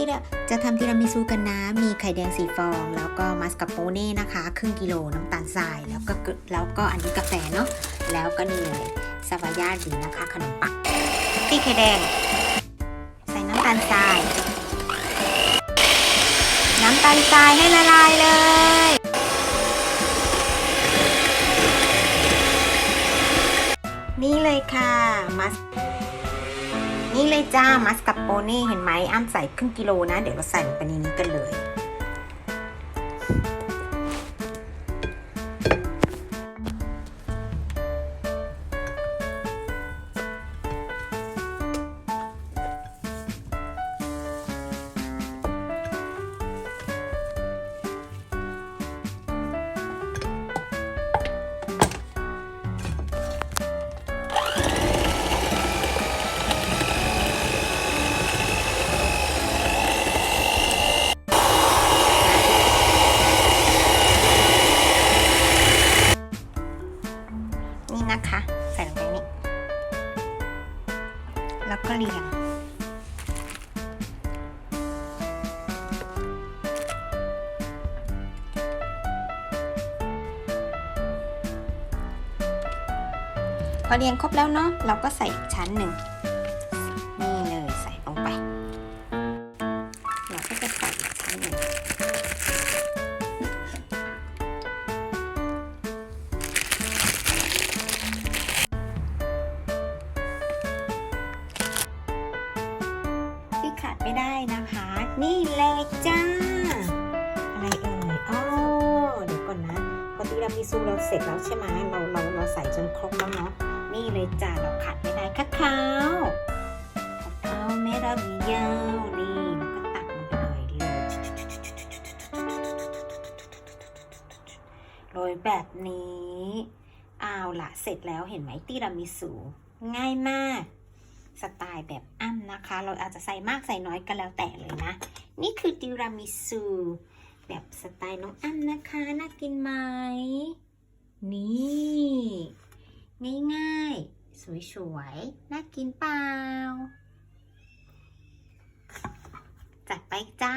ติระจะทำทีรามิสุกันนะ มีไข่แดงสีฟอง แล้วก็มัสคาโปเน่นะคะ ครึ่งกิโลน้ำตาลทราย แล้วก็แล้วก็อันนี้กาแฟเนาะ แล้วก็นี่เลยซาวายาดีนะคะ ขนมปังตีไข่แดง ใส่น้ำตาลทราย น้ำตาลทรายให้ละลายเลยนี่เลยค่ะมัส นี่เลยจ้ามัสกับโปเน่เห็นไหมอ้ำใส่ครึ่งกิโลนะ เดี๋ยวเราใส่ลงไปในนี้กันเลย นี้นะคะ ใส่ลงไปนี่แล้วก็เรียง พอเรียงครบแล้วเนาะเราก็ใส่อีกชั้นหนึ่ง ขาดไม่ได้นะคะ นี่เลยจ้า อะไรเอ่ยอ๋อเดี๋ยวก่อนนะ พอทีรามิซูเราเสร็จแล้วใช่ไหมเราเราเราใส่จนครบแล้วเนาะ นี่เลยจ้าเราขาดไม่ได้คาคาวคาคาวเมราบิยาวนี่ก็ตักมันไปเลยเลยโรยแบบนี้เอาละเสร็จแล้วเห็นไหมทีรามิสุง่ายมาก สไตล์แบบอ้ำนะคะ เราอาจจะใส่มากใส่น้อยก็แล้วแต่เลยนะ นี่คือติรามิสุแบบสไตล์น้องอ้ำนะคะ น่ากินไหม นี่ง่ายๆ สวยๆ น่ากินเปล่า จัดไปจ้า